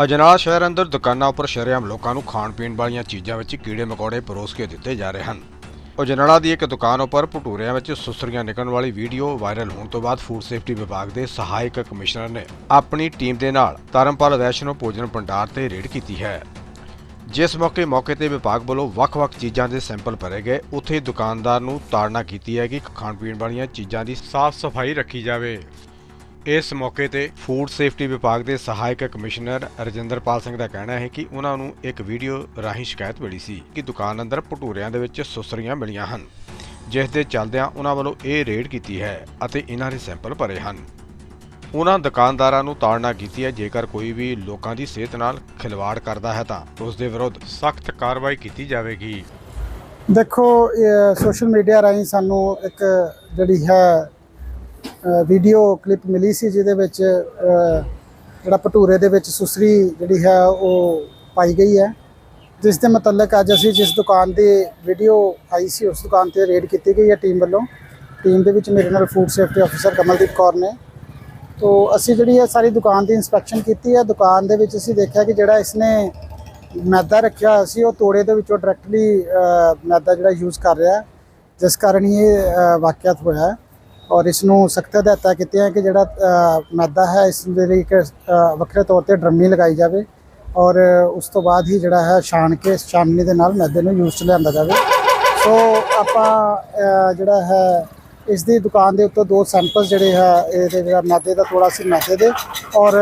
ਅਜਨਾਲਾ ਸ਼ਹਿਰ ਅੰਦਰ ਦੁਕਾਨਾਂ ਉੱਪਰ ਸ਼ਰੇਆਮ ਲੋਕਾਂ ਨੂੰ ਖਾਣ ਪੀਣ ਵਾਲੀਆਂ ਚੀਜ਼ਾਂ ਵਿੱਚ ਕੀੜੇ ਮਕੌੜੇ ਪਰੋਸ ਕੇ ਦਿੱਤੇ ਜਾ ਰਹੇ ਹਨ। ਅਜਨਾਲਾ ਦੀ ਇੱਕ ਦੁਕਾਨ ਉੱਪਰ ਭਟੂਰਿਆਂ ਵਿੱਚ ਸੁਸਰੀਆਂ ਨਿਕਲਣ ਵਾਲੀ ਵੀਡੀਓ ਵਾਇਰਲ ਹੋਣ ਤੋਂ ਬਾਅਦ ਫੂਡ ਸੇਫਟੀ ਵਿਭਾਗ ਦੇ ਸਹਾਇਕ ਕਮਿਸ਼ਨਰ ਨੇ ਆਪਣੀ ਟੀਮ ਦੇ ਨਾਲ ਧਰਮਪਾਲ ਵੈਸ਼ਨੋ ਭੋਜਨ ਭੰਡਾਰ ਤੇ ਰੇਡ ਕੀਤੀ ਹੈ। ਜਿਸ ਮੌਕੇ ਮੌਕੇ ਤੇ ਵਿਭਾਗ ਵੱਲੋਂ ਵੱਖ-ਵੱਖ ਚੀਜ਼ਾਂ ਦੇ ਸੈਂਪਲ ਭਰੇ ਗਏ। ਉੱਥੇ ਦੁਕਾਨਦਾਰ ਨੂੰ ਤਾੜਨਾ ਕੀਤੀ ਹੈ ਕਿ ਖਾਣ ਪੀਣ ਵਾਲੀਆਂ ਚੀਜ਼ਾਂ ਦੀ ਸਾਫ਼ ਸਫ਼ਾਈ ਰੱਖੀ ਜਾਵੇ। ਇਸ ਮੌਕੇ ਤੇ ਫੂਡ ਸੇਫਟੀ ਵਿਭਾਗ ਦੇ ਸਹਾਇਕ ਕਮਿਸ਼ਨਰ ਰਜਿੰਦਰਪਾਲ ਸਿੰਘ ਦਾ ਕਹਿਣਾ ਹੈ ਕਿ ਉਹਨਾਂ ਨੂੰ ਇੱਕ ਵੀਡੀਓ ਰਾਹੀਂ ਸ਼ਿਕਾਇਤ ਮਿਲੀ ਸੀ ਕਿ ਦੁਕਾਨ ਅੰਦਰ ਭਟੂਰਿਆਂ ਦੇ ਵਿੱਚ ਸੁਸਰੀਆਂ ਮਿਲੀਆਂ ਹਨ, ਜਿਸ ਦੇ ਚੱਲਦਿਆਂ ਉਹਨਾਂ ਵੱਲੋਂ ਇਹ ਰੇਡ ਕੀਤੀ ਹੈ ਅਤੇ ਇਹਨਾਂ ਦੇ ਸੈਂਪਲ ਭਰੇ ਹਨ। ਉਹਨਾਂ ਦੁਕਾਨਦਾਰਾਂ ਨੂੰ ਤਾੜਨਾ ਕੀਤੀ ਹੈ, ਜੇਕਰ ਕੋਈ ਵੀ ਲੋਕਾਂ ਦੀ ਸਿਹਤ ਨਾਲ ਖਿਲਵਾੜ ਕਰਦਾ ਹੈ ਤਾਂ ਉਸ ਦੇ ਵਿਰੁੱਧ ਸਖਤ ਕਾਰਵਾਈ ਕੀਤੀ ਜਾਵੇਗੀ। ਦੇਖੋ ਸੋਸ਼ਲ ਮੀਡੀਆ ਰਾਹੀਂ ਸਾਨੂੰ ਇੱਕ ਜਿਹੜੀ ਹੈ ਵੀਡੀਓ ਕਲਿੱਪ ਮਿਲੀ ਸੀ ਜਿਹਦੇ ਵਿੱਚ ਜਿਹੜਾ ਭਟੂਰੇ ਦੇ ਵਿੱਚ ਸੁਸਰੀ ਜਿਹੜੀ ਹੈ, ਉਹ ਪਾਈ ਗਈ ਹੈ। ਜਿਸ ਦੇ ਮੁਤਲਕ ਅੱਜ ਅਸੀਂ ਜਿਸ ਦੁਕਾਨ ਦੀ ਵੀਡੀਓ ਆਈ ਸੀ, ਉਸ ਦੁਕਾਨ ਤੇ ਰੇਡ ਕੀਤੀ ਗਈ ਹੈ ਟੀਮ ਵੱਲੋਂ। ਟੀਮ ਦੇ ਵਿੱਚ ਮੇਰੇ ਨਾਲ ਫੂਡ ਸੇਫਟੀ ਅਫਸਰ ਕਮਲਦੀਪ ਕੌਰ ਨੇ। ਤੋ ਅਸੀਂ ਜਿਹੜੀ ਹੈ ਸਾਰੀ ਦੁਕਾਨ ਦੀ ਇਨਸਪੈਕਸ਼ਨ ਕੀਤੀ ਹੈ, ਦੁਕਾਨ ਦੇ ਵਿੱਚ ਅਸੀਂ ਦੇਖਿਆ ਕਿ ਜਿਹੜਾ ਇਸਨੇ ਮੈਦਾ ਰੱਖਿਆ ਹੋਇਆ ਸੀ, ਉਹ ਤੋੜੇ ਦੇ ਵਿੱਚੋਂ ਡਾਇਰੈਕਟਲੀ ਮੈਦਾ ਜਿਹੜਾ ਯੂਜ਼ ਕਰ ਰਿਹਾ ਜਿਸ ਕਾਰਨ ਹੀ ਇਹ ਵਾਕਿਆਤ ਹੋਇਆ ਹੈ। ਔਰ ਇਸ ਨੂੰ ਸਖਤ ਹਦਾਇਤਾਂ ਕੀਤੀਆਂ ਕਿ ਜਿਹੜਾ ਮੈਦਾ ਹੈ ਇਸ ਦੇ ਲਈ ਇੱਕ ਵੱਖਰੇ ਤੌਰ ਤੇ ਡਰਮੀ ਲਗਾਈ ਜਾਵੇ ਔਰ ਉਸ ਤੋਂ ਬਾਅਦ ਹੀ ਜਿਹੜਾ ਹੈ ਛਾਣ ਕੇ ਛਾਨਣੀ ਦੇ ਨਾਲ ਮੈਦੇ ਨੂੰ ਯੂਜ਼ 'ਚ ਲਿਆਂਦਾ ਜਾਵੇ। ਸੋ ਆਪਾਂ ਜਿਹੜਾ ਹੈ ਇਸ ਦੀ ਦੁਕਾਨ ਦੇ ਉੱਤੇ ਦੋ ਸੈਂਪਲ ਜਿਹੜੇ ਹੈ ਇਹਦੇ ਜਿਹੜਾ ਮੈਦੇ ਦਾ ਥੋੜਾ ਸੀ ਮੈਦੇ ਦੇ ਔਰ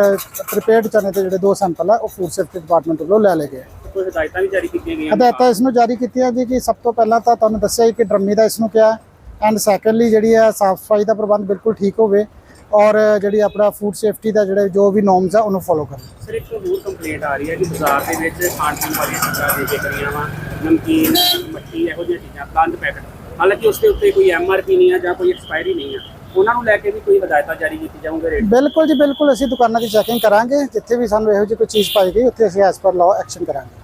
ਪ੍ਰੀਪੇਅਰਡ ਚਨੇ ਦੇ ਜਿਹੜੇ ਦੋ ਸੈਂਪਲ ਆ ਉਹ ਫੂਡ ਸੇਫਟੀ ਡਿਪਾਰਟਮੈਂਟ ਵੱਲੋਂ ਲੈ ਲਏ ਗਏ। ਕੋਈ ਹਦਾਇਤਾਂ ਵੀ ਜਾਰੀ ਕੀਤੀਆਂ ਗਈਆਂ? ਹਦਾਇਤਾਂ ਇਸ ਨੂੰ ਜਾਰੀ ਕੀਤੀਆਂ ਜੀ ਕਿ ਸਭ ਤੋਂ ਪਹਿਲਾਂ ਤਾਂ ਤੁਹਾਨੂੰ ਦੱਸਿਆ ਹੀ ਕਿ ਡਰਮੀ ਦਾ ਇਸ ਨੂੰ ਕਿਹਾ ਐਂਡ ਸੈਕੰਡਲੀ ਜਿਹੜੀ ਹੈ ਸਾਫ਼ ਸਫ਼ਾਈ ਦਾ ਪ੍ਰਬੰਧ ਬਿਲਕੁਲ ਠੀਕ ਹੋਵੇ ਔਰ ਜਿਹੜੀ ਆਪਣਾ ਫੂਡ ਸੇਫਟੀ ਦਾ ਜਿਹੜੇ ਜੋ ਵੀ ਨੋਰਮਸ ਆ ਉਹਨੂੰ ਫੋਲੋ ਕਰਨ ਸਰ ਇੱਕ ਹੋਰ ਕੰਪਲੇਂਟ ਆ ਰਹੀ ਹੈ ਕਿ ਬਾਜ਼ਾਰ ਦੇ ਵਿੱਚ ਖਾਣ ਪੀਣ ਵਾਲੀਆਂ ਚੀਜ਼ਾਂ ਦੇ ਕੇ ਕਰੀਆਂ ਵਾ ਨਮਕੀਨ ਮੱਠੀ ਇਹੋ ਜਿਹੀਆਂ ਚੀਜ਼ਾਂ ਬੰਦ ਪੈਕਟ। ਹਾਲਾਂਕਿ ਉਸ ਦੇ ਉੱਤੇ ਕੋਈ ਐਮਆਰਪੀ ਨਹੀਂ ਆ ਜਾਂ ਕੋਈ ਐਕਸਪਾਇਰੀ ਨਹੀਂ ਆ। ਉਹਨਾਂ ਨੂੰ ਲੈ ਕੇ ਵੀ ਕੋਈ ਹਦਾਇਤਾਂ ਜਾਰੀ ਕੀਤੀ ਜਾਊਂਗੇ ਰੇਟ ਬਿਲਕੁਲ ਜੀ ਬਿਲਕੁਲ। ਅਸੀਂ ਦੁਕਾਨਾਂ ਦੀ ਚੈਕਿੰਗ ਕਰਾਂਗੇ। ਜਿੱਥੇ ਵੀ ਸਾਨੂੰ ਇਹੋ ਜਿਹੀ ਕੋਈ ਚੀਜ਼ ਪਾਈ ਗਈ ਉੱਥੇ ਅਸੀਂ ਐਸ ਪਰ ਲਾਅ ਐਕਸ਼ਨ ਕਰਾਂਗੇ।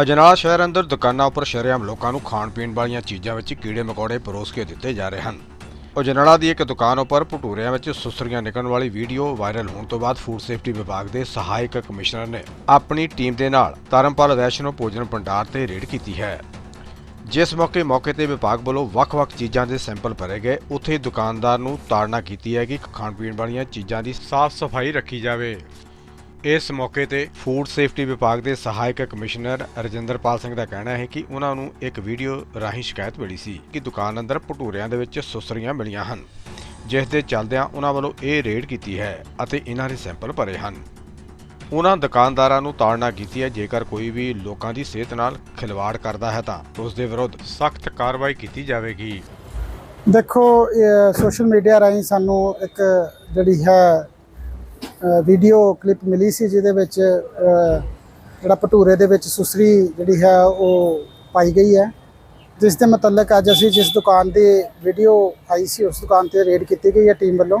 ਅਜਨਾਲਾ ਸ਼ਹਿਰ ਅੰਦਰ ਦੁਕਾਨਾਂ ਉੱਪਰ ਸ਼ਰੇਆਮ ਲੋਕਾਂ ਨੂੰ ਖਾਣ ਪੀਣ ਵਾਲੀਆਂ ਚੀਜ਼ਾਂ ਵਿੱਚ ਕੀੜੇ ਮਕੌੜੇ ਪਰੋਸ ਕੇ ਦਿੱਤੇ ਜਾ ਰਹੇ ਹਨ। ਅਜਨਾਲਾ ਦੀ ਇੱਕ ਦੁਕਾਨ ਉੱਪਰ ਭਟੂਰਿਆਂ ਵਿੱਚ ਸੁਸਰੀਆਂ ਨਿਕਲਣ ਵਾਲੀ ਵੀਡੀਓ ਵਾਇਰਲ ਹੋਣ ਤੋਂ ਬਾਅਦ ਫੂਡ ਸੇਫਟੀ ਵਿਭਾਗ ਦੇ ਸਹਾਇਕ ਕਮਿਸ਼ਨਰ ਨੇ ਆਪਣੀ ਟੀਮ ਦੇ ਨਾਲ ਧਰਮਪਾਲ ਵੈਸ਼ਨੋ ਭੋਜਨ ਭੰਡਾਰ ਤੇ ਰੇਡ ਕੀਤੀ ਹੈ। ਜਿਸ ਮੌਕੇ ਮੌਕੇ ਤੇ ਵਿਭਾਗ ਵੱਲੋਂ ਵੱਖ-ਵੱਖ ਚੀਜ਼ਾਂ ਦੇ ਸੈਂਪਲ ਭਰੇ ਗਏ। ਉੱਥੇ ਦੁਕਾਨਦਾਰ ਨੂੰ ਤਾੜਨਾ ਕੀਤੀ ਹੈ ਕਿ ਖਾਣ ਪੀਣ ਵਾਲੀਆਂ ਚੀਜ਼ਾਂ ਦੀ ਸਾਫ਼ ਸਫ਼ਾਈ ਰੱਖੀ ਜਾਵੇ। ਇਸ ਮੌਕੇ ਤੇ ਫੂਡ ਸੇਫਟੀ ਵਿਭਾਗ ਦੇ ਸਹਾਇਕ ਕਮਿਸ਼ਨਰ ਰਜਿੰਦਰਪਾਲ ਸਿੰਘ ਦਾ ਕਹਿਣਾ ਹੈ ਕਿ ਉਹਨਾਂ ਨੂੰ ਇੱਕ ਵੀਡੀਓ ਰਾਹੀਂ ਸ਼ਿਕਾਇਤ ਮਿਲੀ ਸੀ ਕਿ ਦੁਕਾਨ ਅੰਦਰ ਭਟੂਰਿਆਂ ਦੇ ਵਿੱਚ ਸੁਸਰੀਆਂ ਮਿਲੀਆਂ ਹਨ, ਜਿਸ ਦੇ ਚੱਲਦਿਆਂ ਉਹਨਾਂ ਵੱਲੋਂ ਇਹ ਰੇਡ ਕੀਤੀ ਹੈ ਅਤੇ ਇਹਨਾਂ ਦੇ ਸੈਂਪਲ ਭਰੇ ਹਨ। ਉਹਨਾਂ ਦੁਕਾਨਦਾਰਾਂ ਨੂੰ ਤਾੜਨਾ ਕੀਤੀ ਹੈ, ਜੇਕਰ ਕੋਈ ਵੀ ਲੋਕਾਂ ਦੀ ਸਿਹਤ ਨਾਲ ਖਿਲਵਾੜ ਕਰਦਾ ਹੈ ਤਾਂ ਉਸ ਦੇ ਵਿਰੁੱਧ ਸਖਤ ਕਾਰਵਾਈ ਕੀਤੀ ਜਾਵੇਗੀ। ਦੇਖੋ ਸੋਸ਼ਲ ਮੀਡੀਆ ਰਾਹੀਂ ਸਾਨੂੰ ਇੱਕ ਜਿਹੜੀ ਹੈ ਵੀਡੀਓ ਕਲਿੱਪ ਮਿਲੀ ਸੀ ਜਿਹਦੇ ਵਿੱਚ ਜਿਹੜਾ ਭਟੂਰੇ ਦੇ ਵਿੱਚ ਸੁਸਰੀ ਜਿਹੜੀ ਹੈ ਉਹ ਪਾਈ ਗਈ ਹੈ। ਜਿਸ ਦੇ ਮੁਤਲਕ ਅੱਜ ਅਸੀਂ ਜਿਸ ਦੁਕਾਨ ਦੀ ਵੀਡੀਓ ਆਈ ਸੀ, ਉਸ ਦੁਕਾਨ ਤੇ ਰੇਡ ਕੀਤੀ ਗਈ ਹੈ ਟੀਮ ਵੱਲੋਂ।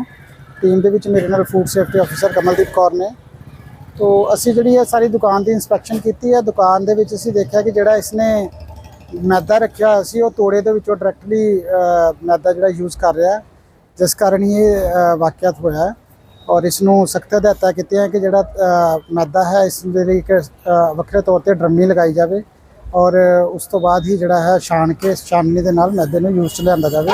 ਟੀਮ ਦੇ ਵਿੱਚ ਮੇਰੇ ਨਾਲ ਫੂਡ ਸੇਫਟੀ ਅਫਸਰ ਕਮਲਦੀਪ ਕੌਰ ਨੇ। ਤੋ ਅਸੀਂ ਜਿਹੜੀ ਹੈ ਸਾਰੀ ਦੁਕਾਨ ਦੀ ਇਨਸਪੈਕਸ਼ਨ ਕੀਤੀ ਹੈ। ਦੁਕਾਨ ਦੇ ਵਿੱਚ ਅਸੀਂ ਦੇਖਿਆ ਕਿ ਜਿਹੜਾ ਇਸਨੇ ਮੈਦਾ ਰੱਖਿਆ ਹੋਇਆ ਸੀ, ਉਹ ਤੋੜੇ ਦੇ ਵਿੱਚੋਂ ਡਾਇਰੈਕਟਲੀ ਮੈਦਾ ਜਿਹੜਾ ਯੂਜ਼ ਕਰ ਰਿਹਾ ਜਿਸ ਕਾਰਨ ਹੀ ਇਹ ਵਾਕਿਆਤ ਹੋਇਆ ਔਰ ਇਸ ਨੂੰ ਸਖਤ ਹਦਾਇਤਾਂ ਕੀਤੀਆਂ ਕਿ ਜਿਹੜਾ ਮੈਦਾ ਹੈ ਇਸ ਦੇ ਲਈ ਇੱਕ ਵੱਖਰੇ ਤੌਰ ਤੇ ਡਰਮੀ ਲਗਾਈ ਜਾਵੇ ਔਰ ਉਸ ਤੋਂ ਬਾਅਦ ਹੀ ਜਿਹੜਾ ਹੈ ਛਾਣ ਕੇ ਛਾਨਣੀ ਦੇ ਨਾਲ ਮੈਦੇ ਨੂੰ ਯੂਜ਼ 'ਚ ਲਿਆਂਦਾ ਜਾਵੇ।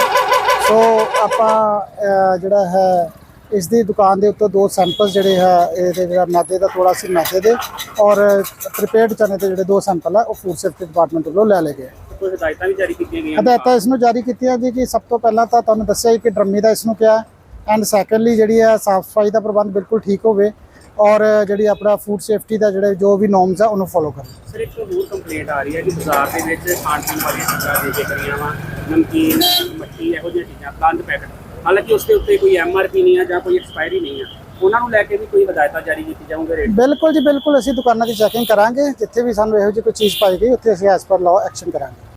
ਸੋ ਆਪਾਂ ਜਿਹੜਾ ਹੈ ਇਸ ਦੀ ਦੁਕਾਨ ਦੇ ਉੱਤੇ ਦੋ ਸੈਂਪਲ ਜਿਹੜੇ ਹੈ ਇਹਦੇ ਜਿਹੜਾ ਮੈਦੇ ਦਾ ਥੋੜਾ ਸੀ ਮੈਦੇ ਦੇ ਔਰ ਪ੍ਰੀਪੇਅਰਡ ਚਨੇ ਦੇ ਜਿਹੜੇ ਦੋ ਸੈਂਪਲ ਆ ਉਹ ਫੂਡ ਸੇਫਟੀ ਡਿਪਾਰਟਮੈਂਟ ਵੱਲੋਂ ਲੈ ਲਏ ਗਏ। ਕੋਈ ਹਦਾਇਤਾਂ ਵੀ ਜਾਰੀ ਕੀਤੀਆਂ ਗਈਆਂ ਹਦਾਇਤਾਂ ਇਸ ਨੂੰ ਜਾਰੀ ਕੀਤੀਆਂ ਜੀ ਕਿ ਸਭ ਤੋਂ ਪਹਿਲਾਂ ਤਾਂ ਤੁਹਾਨੂੰ ਦੱਸਿਆ ਹੀ ਕਿ ਡਰਮੀ ਦਾ ਇਸ ਨੂੰ ਕਿਹਾ ਐਂਡ ਸੈਕੰਡਲੀ ਜਿਹੜੀ ਹੈ ਸਾਫ਼ ਸਫ਼ਾਈ ਦਾ ਪ੍ਰਬੰਧ ਬਿਲਕੁਲ ਠੀਕ ਹੋਵੇ ਔਰ ਜਿਹੜੀ ਆਪਣਾ ਫੂਡ ਸੇਫਟੀ ਦਾ ਜਿਹੜੇ ਜੋ ਵੀ ਨੋਰਮਸ ਆ ਉਹਨੂੰ ਫੋਲੋ ਕਰਨ ਸਰ ਇੱਕ ਹੋਰ ਕੰਪਲੇਂਟ ਆ ਰਹੀ ਹੈ ਕਿ ਬਾਜ਼ਾਰ ਦੇ ਵਿੱਚ ਖਾਣ ਪੀਣ ਵਾਲੀਆਂ ਚੀਜ਼ਾਂ ਦੇ ਕੇ ਕਰੀਆਂ ਵਾ ਨਮਕੀਨ ਮੱਠੀ ਇਹੋ ਜਿਹੀਆਂ ਚੀਜ਼ਾਂ ਬੰਦ ਪੈਕਟ। ਹਾਲਾਂਕਿ ਉਸ ਦੇ ਉੱਤੇ ਕੋਈ ਐਮਆਰਪੀ ਨਹੀਂ ਆ ਜਾਂ ਕੋਈ ਐਕਸਪਾਇਰੀ ਨਹੀਂ ਆ। ਉਹਨਾਂ ਨੂੰ ਲੈ ਕੇ ਵੀ ਕੋਈ ਹਦਾਇਤਾਂ ਜਾਰੀ ਕੀਤੀ ਜਾਊਂਗੇ ਰੇਟ ਬਿਲਕੁਲ ਜੀ ਬਿਲਕੁਲ। ਅਸੀਂ ਦੁਕਾਨਾਂ ਦੀ ਚੈਕਿੰਗ ਕਰਾਂਗੇ। ਜਿੱਥੇ ਵੀ ਸਾਨੂੰ ਇਹੋ ਜਿਹੀ ਕੋਈ ਚੀਜ਼ ਪਾਈ ਗਈ ਉੱਥੇ ਅਸੀਂ ਐਸ ਪਰ ਲਾਅ ਐਕਸ਼ਨ ਕਰਾਂਗੇ।